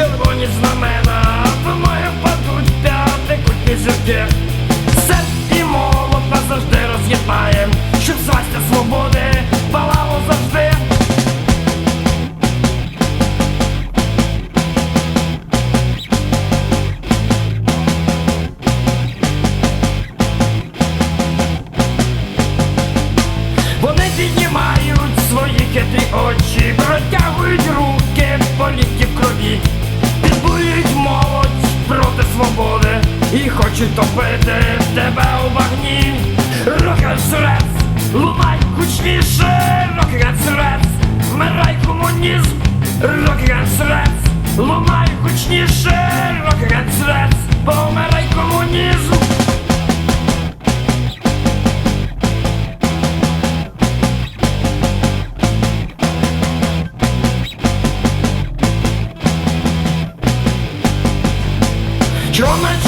червоні знамена, в ноги впадуть п'ятикутні зірки. Серп і молот нас завжди роз'єднає, щоб свастя свободи палало завжди. Вони піднімають свої хитрі очі, протягують руки, і хочуть топити тебе у вогні. Рокет-срец, лунай гучніше, рокет-срец, вмирай комунізм, рокет-срец, лунай гучніше, рокет-срец, помирай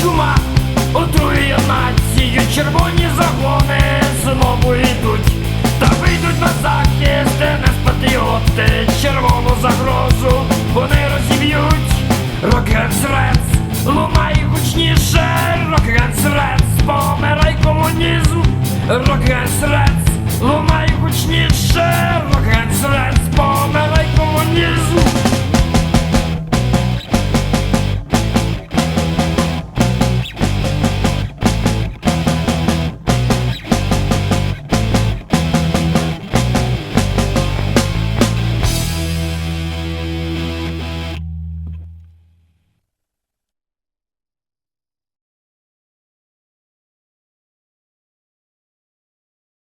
чума. Отрує націю, червоні загони знову йдуть, та вийдуть на захист, не патріоти. Червону загрозу вони розіб'ють, Рокгенсрец, лунає гучніше, Рокгенсрец, помирай комунізм, Рокгенсрец, лунає гучніше, Рокгенсрец, помирай комунізм.